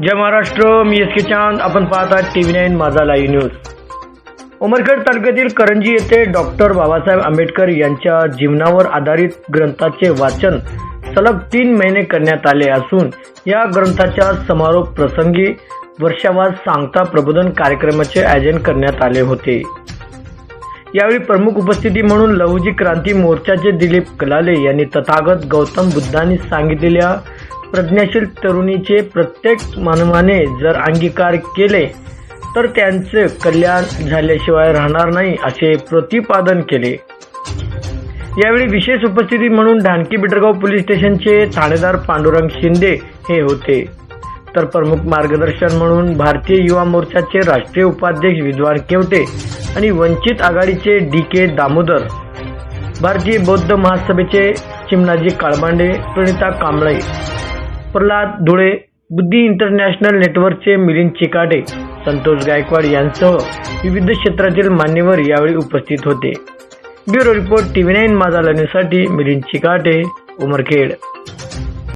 जय महाराष्ट्र मी S के चांद. आपण पाहता टी व्ही नाईन माझा लाईव्ह न्यूज उमरखेड तालुक्यातील करंजी येथे डॉक्टर बाबासाहेब आंबेडकर यांच्या जीवनावर आधारित ग्रंथाचे वाचन सलग तीन महिने करण्यात आले असून या ग्रंथाच्या समारोप प्रसंगी वर्षावास सांगता प्रबोधन कार्यक्रमाचे आयोजन करण्यात आले होते. यावेळी प्रमुख उपस्थिती म्हणून लहुजी क्रांती मोर्चाचे दिलीप कलाले यांनी तथागत गौतम बुद्धांनी सांगितलेल्या प्रज्ञाशील तरुणीचे प्रत्येक मानवाने जर अंगीकार केले तर त्यांचे कल्याण झाल्याशिवाय राहणार नाही असे प्रतिपादन केले. यावेळी विशेष उपस्थिती म्हणून ढानकी बिटरगाव पोलीस स्टेशनचे ठाणेदार पांडुरंग शिंदे हे होते. तर प्रमुख मार्गदर्शन म्हणून भारतीय युवा मोर्चाचे राष्ट्रीय उपाध्यक्ष विद्वान केवटे आणि वंचित आघाडीचे डी के दामोदर भारतीय बौद्ध महासभेचे चिमणाजी काळबांडे प्रणिता कांबळे. प्रल्हाद धुळे बुद्धी इंटरनॅशनल नेटवर्कचे मिलिंद चिकाटे संतोष गायकवाड यांसह विविध क्षेत्रातील मान्यवर यावेळी उपस्थित होते. ब्युरो रिपोर्ट टीव्ही नाईन माझा साठी मिलिंद चिकाटे उमरखेड.